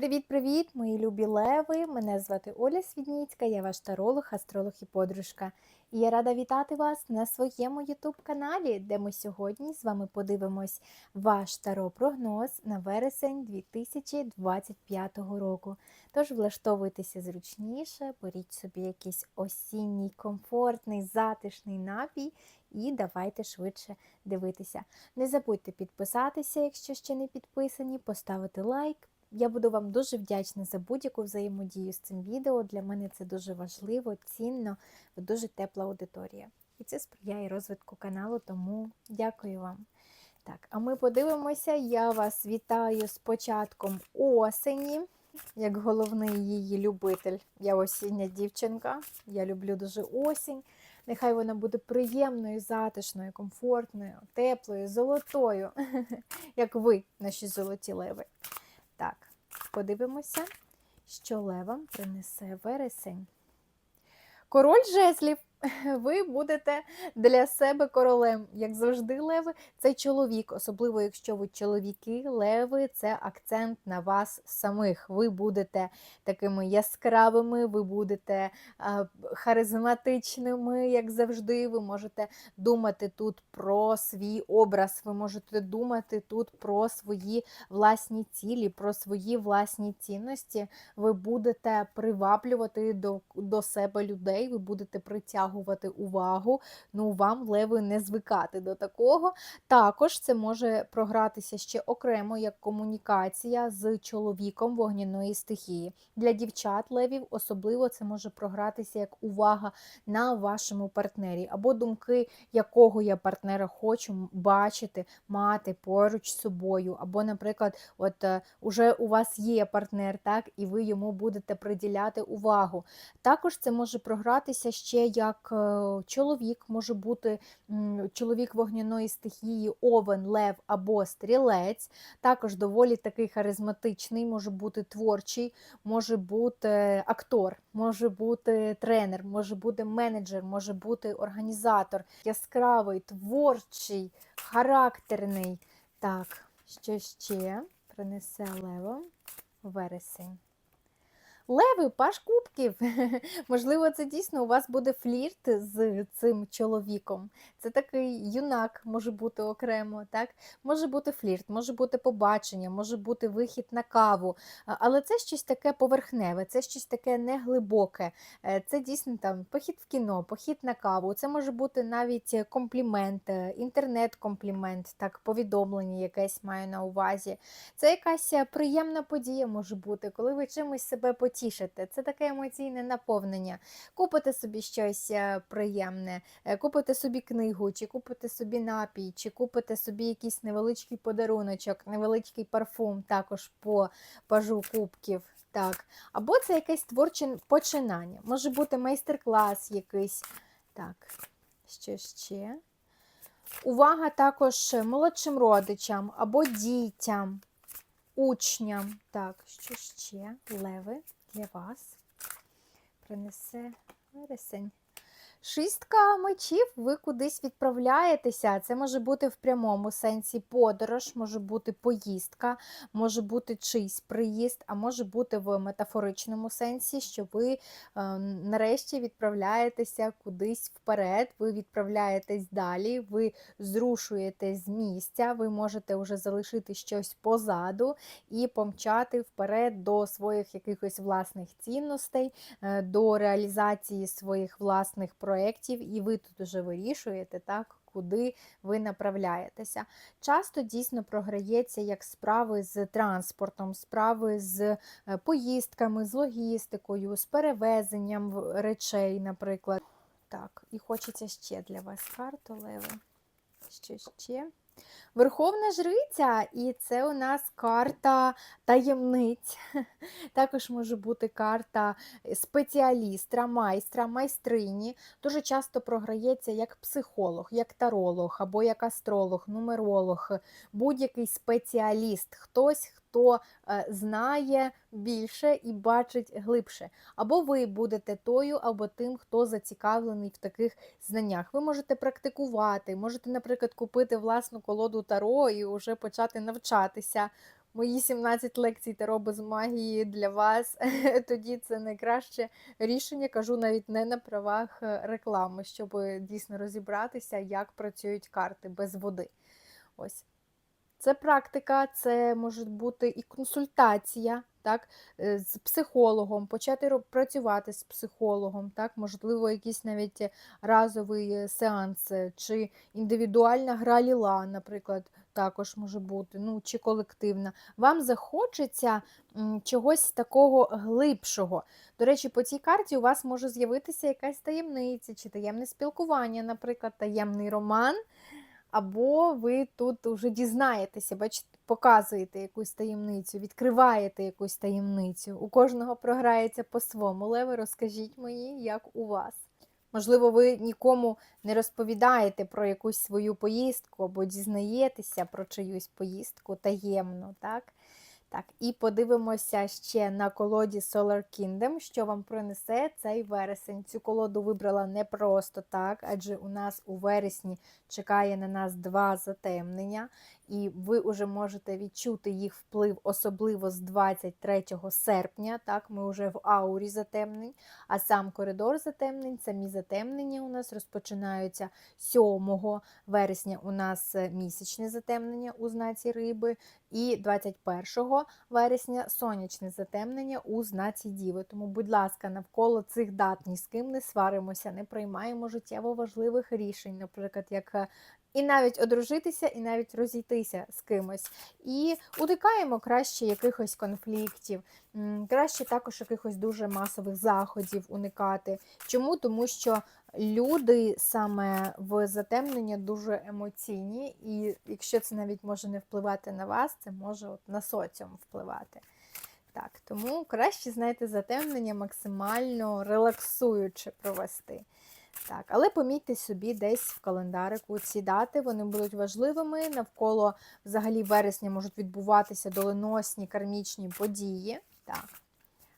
Привіт-привіт, мої любі леви! Мене звати Оля Свідніцька, я ваш таролог, астролог і подружка. І я рада вітати вас на своєму ютуб-каналі, де ми сьогодні з вами подивимось ваш таро-прогноз на вересень 2025 року. Тож влаштовуйтеся зручніше, беріть собі якийсь осінній, комфортний, затишний напій і давайте швидше дивитися. Не забудьте підписатися, якщо ще не підписані, поставити лайк. Я буду вам дуже вдячна за будь-яку взаємодію з цим відео. Для мене це дуже важливо, цінно, ви дуже тепла аудиторія. І це сприяє розвитку каналу, тому дякую вам. Так, а ми подивимося. Я вас вітаю з початком осені, як головний її любитель. Я осіння дівчинка. Я люблю дуже осінь. Нехай вона буде приємною, затишною, комфортною, теплою, золотою, як ви, наші золоті леви. Так, подивимося, що левам принесе вересень. Король жезлів. Ви будете для себе королем, як завжди, леви, це чоловік, особливо якщо ви чоловіки, леви, це акцент на вас самих. Ви будете такими яскравими, ви будете харизматичними, як завжди. Ви можете думати тут про свій образ, ви можете думати тут про свої власні цілі, про свої власні цінності. Ви будете приваблювати до, до себе людей, ви будете притягувати увагу. Ну, вам, леви, не звикати до такого. Також це може програтися ще окремо як комунікація з чоловіком вогняної стихії. Для дівчат левів особливо це може програтися як увага на вашому партнері, або думки, якого я партнера хочу бачити, мати поруч з собою. Або, наприклад, от е, уже у вас є партнер, так, і ви йому будете приділяти увагу. Також це може програтися ще як е, чоловік, може бути чоловік вогняної стихії, овен, лев або стрілець. Також доволі такий харизматичний, може бути творчий, може бути актор, може бути тренер, може бути менеджер, може бути організатор, яскравий, творчий, характерний. Так, що ще принесе лево вересень? Леви, паш кубків. Можливо, це дійсно у вас буде флірт з цим чоловіком. Це такий юнак може бути окремо, так? Може бути флірт, може бути побачення, може бути вихід на каву. Але це щось таке поверхневе, це щось таке неглибоке. Е, це дійсно там похід в кіно, похід на каву. Це може бути навіть комплімент, е, інтернет-комплімент, так, повідомлення якесь маю на увазі. Це якась е, приємна подія може бути, коли ви чимось себе потішите потішити. Це таке емоційне наповнення. Купите собі щось е, приємне, е, купите собі книгу, чи купите собі напій, чи купите собі якийсь невеличкий подаруночок, невеличкий парфум, також по пажу кубків. Так. Або це якесь творче починання. Може бути майстер-клас якийсь. Так, що ще? Увага також молодшим родичам або дітям, учням. Так, що ще? Леви для вас принесе вересень. Шістка мечів, ви кудись відправляєтеся. Це може бути в прямому сенсі подорож, може бути поїздка, може бути чийсь приїзд, а може бути в метафоричному сенсі, що ви е, нарешті відправляєтеся кудись вперед, ви відправляєтесь далі, ви зрушуєтесь з місця, ви можете вже залишити щось позаду і помчати вперед до своїх якихось власних цінностей, е, до реалізації своїх власних проєктів проєктів, і ви тут уже вирішуєте, так, куди ви направляєтеся. Часто дійсно програється як справи з транспортом, справи з е, поїздками, з логістикою, з перевезенням речей, наприклад. Так, і хочеться ще для вас карту, Леви. Що ще? Верховна жриця, і це у нас карта таємниць. Також може бути карта спеціалістра, майстра, майстрині. Дуже часто програється як психолог, як таролог, або як астролог, нумеролог, будь-який спеціаліст, хтось, хто е, знає більше і бачить глибше. Або ви будете тою, або тим, хто зацікавлений в таких знаннях. Ви можете практикувати, можете, наприклад, купити власну колоду таро і вже почати навчатися мої 17 лекцій Таро без магії для вас, тоді це найкраще рішення. Кажу навіть не на правах е, реклами, щоб дійсно розібратися, як працюють карти без води. Ось. Це практика, це може бути і консультація, так, е, з психологом, почати працювати з психологом, так, можливо, якийсь навіть разовий сеанс, е, чи індивідуальна гра ліла, наприклад, також може бути, ну, чи колективна. Вам захочеться чогось такого глибшого. До речі, по цій карті у вас може з'явитися якась таємниця, чи таємне спілкування, наприклад, таємний роман. Або ви тут вже дізнаєтеся, бачите, показуєте якусь таємницю, відкриваєте якусь таємницю. У кожного програється по-своєму. Леви, розкажіть мені, як у вас. Можливо, ви нікому не розповідаєте про якусь свою поїздку або дізнаєтеся про чиюсь поїздку таємно, так? Так, і подивимося ще на колоді Solar Kingdom, що вам принесе цей вересень. Цю колоду вибрала не просто так, адже у нас у вересні чекає на нас два затемнення, і ви вже можете відчути їх вплив, особливо з 23 серпня. Так, ми вже в аурі затемнень, а сам коридор затемнень, самі затемнення у нас розпочинаються 7 вересня. У нас е, місячне затемнення у знаці риби, і 21 вересня сонячне затемнення у знаці Діви. Тому, будь ласка, навколо цих дат ні з ким не сваримося, не приймаємо життєво важливих рішень, наприклад, як е, і навіть одружитися, і навіть розійтися з кимось. І уникаємо краще якихось конфліктів, краще також якихось дуже масових заходів уникати. Чому? Тому що люди саме в затемнення дуже емоційні, і якщо це навіть може не впливати на вас, це може от на соціум впливати. Так, тому краще, знаєте, затемнення максимально релаксуюче провести. Так, але помітьте собі десь в календарику ці дати, вони будуть важливими. Навколо взагалі вересня можуть відбуватися доленосні кармічні події. Так.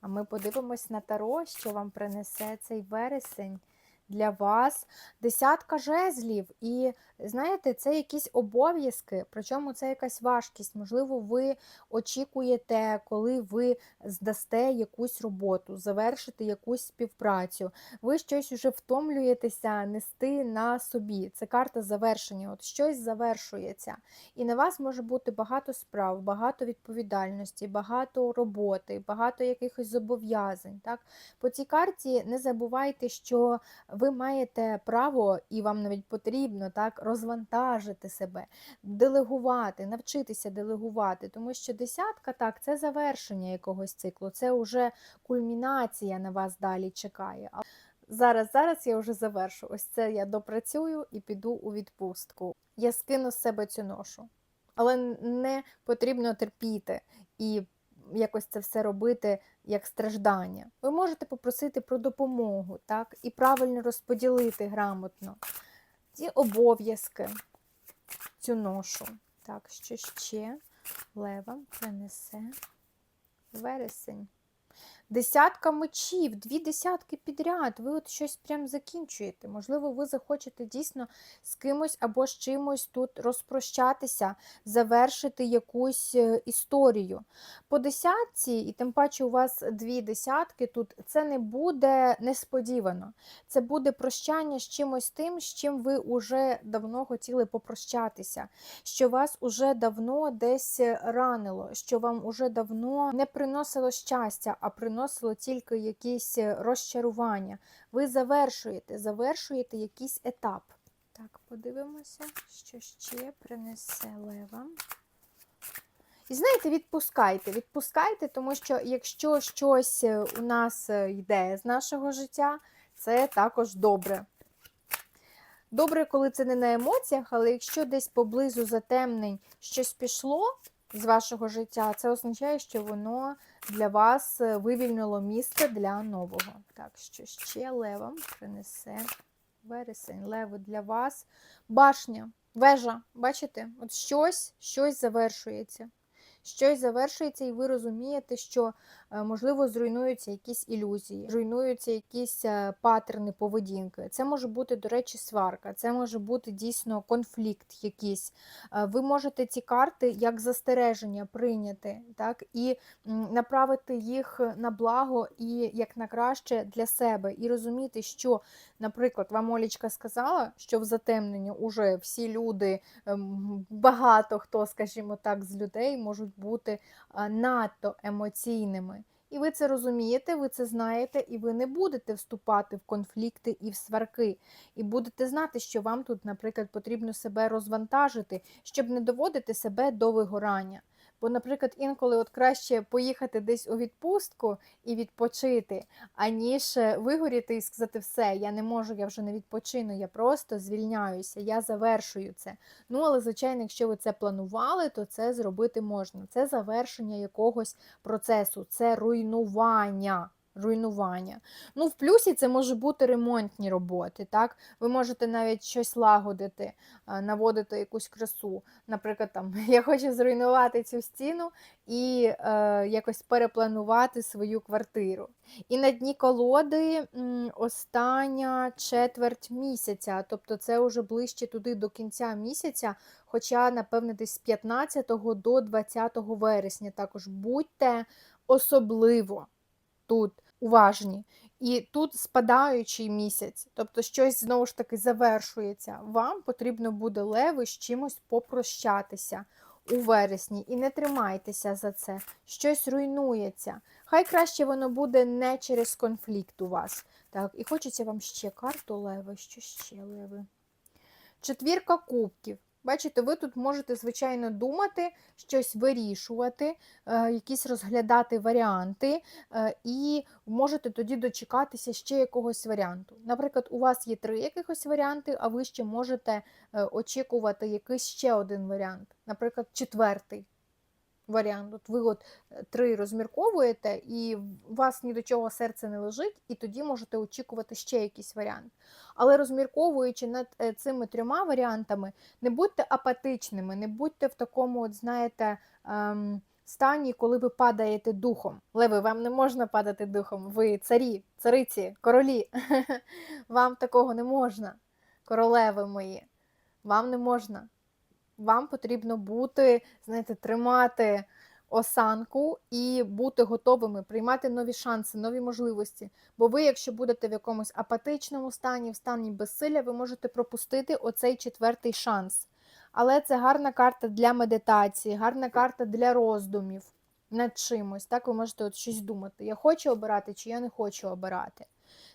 А ми подивимось на таро, що вам принесе цей вересень для вас. Десятка жезлів. І знаєте, це якісь обов'язки, причому це якась важкість. Можливо, ви очікуєте, коли ви здасте якусь роботу, завершите якусь співпрацю. Ви щось уже втомлюєтеся нести на собі. Це карта завершення. От щось завершується. І на вас може бути багато справ, багато відповідальності, багато роботи, багато якихось зобов'язань. Так? По цій карті не забувайте, що ви маєте право, і вам навіть потрібно так розвантажити себе, делегувати, навчитися делегувати, тому що десятка так, це завершення якогось циклу, це вже кульмінація на вас далі чекає. Зараз, зараз я вже завершу. Ось це я допрацюю і піду у відпустку. Я скину з себе цю ношу. Але не потрібно терпіти і якось це все робити як страждання. Ви можете попросити про допомогу, так, і правильно розподілити грамотно ці обов'язки, цю ношу. Так, що ще лева принесе вересень. Десятка мечів, дві десятки підряд. Ви от щось прям закінчуєте. Можливо, ви захочете дійсно з кимось або з чимось тут розпрощатися, завершити якусь е, історію. По десятці, і тим паче у вас дві десятки, тут це не буде несподівано. Це буде прощання з чимось тим, з чим ви уже давно хотіли попрощатися, що вас уже давно десь ранило, що вам уже давно не приносило щастя, а приносило тільки якісь розчарування. Ви завершуєте, завершуєте якийсь етап. Так, подивимося, що ще принесе лева. І знаєте, відпускайте, відпускайте, тому що якщо щось е, у нас е, йде з нашого життя, це також добре. Добре, коли це не на емоціях, але якщо десь поблизу затемнень щось пішло з вашого життя, це означає, що воно для вас е, вивільнило місце для нового. Так, що ще левам принесе вересень. Леви для вас. Башня, вежа, бачите? От щось, щось завершується. Щось завершується, і ви розумієте, що е, можливо зруйнуються якісь ілюзії, руйнуються якісь е, патерни поведінки. Це може бути, до речі, сварка, це може бути дійсно конфлікт якийсь. Е, Ви можете ці карти як застереження прийняти, так і направити їх на благо і як на краще для себе, і розуміти, що, наприклад, вам Олічка сказала, що в затемненні уже всі люди, ем, багато хто, скажімо так, з людей можуть бути надто емоційними. І ви це розумієте, ви це знаєте, і ви не будете вступати в конфлікти і в сварки. І будете знати, що вам тут, наприклад, потрібно себе розвантажити, щоб не доводити себе до вигорання. Бо, наприклад, інколи от краще поїхати десь у відпустку і відпочити, аніж е, вигоріти і сказати, все, я не можу, я вже не відпочину, я просто звільняюся, я завершую це. Ну, але, звичайно, якщо ви це планували, то це зробити можна. Це завершення якогось процесу, це руйнування. Руйнування. Ну, в плюсі це може бути ремонтні роботи. так? Ви можете навіть щось лагодити, наводити якусь красу. Наприклад, там я хочу зруйнувати цю стіну і е, якось перепланувати свою квартиру. І на дні колоди остання четверть місяця, тобто це вже ближче туди до кінця місяця, хоча, напевне, десь з 15 до 20 вересня також будьте особливо тут уважні. І тут спадаючий місяць, тобто щось знову ж таки завершується. Вам потрібно буде леви з чимось попрощатися у вересні. І не тримайтеся за це. Щось руйнується. Хай краще воно буде не через конфлікт у вас. Так, і хочеться вам ще карту леви. Що ще леви? Четвірка кубків. Бачите, ви тут можете, звичайно, думати, щось вирішувати, е, якісь розглядати варіанти, е, і можете тоді дочекатися ще якогось варіанту. Наприклад, у вас є три якихось варіанти, а ви ще можете е, очікувати якийсь ще один варіант, наприклад, четвертий варіант. От ви от е, три розмірковуєте, і у вас ні до чого серце не лежить, і тоді можете очікувати ще якийсь варіант. Але розмірковуючи над е, цими трьома варіантами, не будьте апатичними, не будьте в такому, от знаєте, ем, стані, коли ви падаєте духом. Леви, вам не можна падати духом. Ви царі, цариці, королі. Вам такого не можна, королеви мої. Вам не можна. Вам потрібно бути, знаєте, тримати осанку і бути готовими приймати нові шанси, нові можливості. Бо ви, якщо будете в якомусь апатичному стані, в стані безсилля, ви можете пропустити оцей четвертий шанс. Але це гарна карта для медитації, гарна карта для роздумів над чимось. Так, ви можете от щось думати. Я хочу обирати чи я не хочу обирати.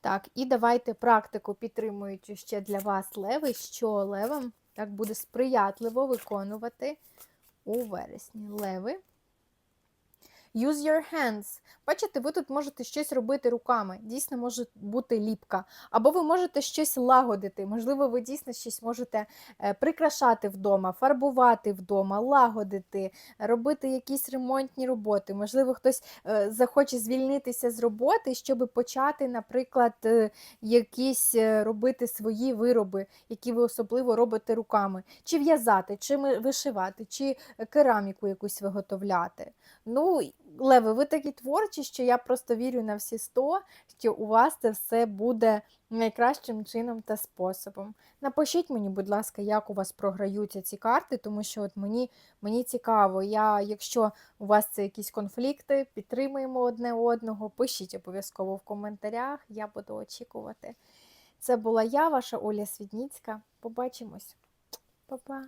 Так, і давайте практику підтримуючи ще для вас леви, що левам так буде сприятливо виконувати у вересні. Леви. Use your hands. Бачите, ви тут можете щось робити руками. Дійсно може бути ліпка. Або ви можете щось лагодити. Можливо, ви дійсно щось можете е, прикрашати вдома, фарбувати вдома, лагодити, робити якісь ремонтні роботи. Можливо, хтось е, захоче звільнитися з роботи, щоб почати, наприклад, е, якісь робити свої вироби, які ви особливо робите руками. Чи в'язати, чи вишивати, чи кераміку якусь виготовляти. Ну, Леви, ви такі творчі, що я просто вірю на всі сто, що у вас це все буде найкращим чином та способом. Напишіть мені, будь ласка, як у вас програються ці карти, тому що от мені, мені цікаво, я, якщо у вас це якісь конфлікти, підтримуємо одне одного, пишіть обов'язково в коментарях, я буду очікувати. Це була я, ваша Оля Свідніцька. Побачимось. Па-па!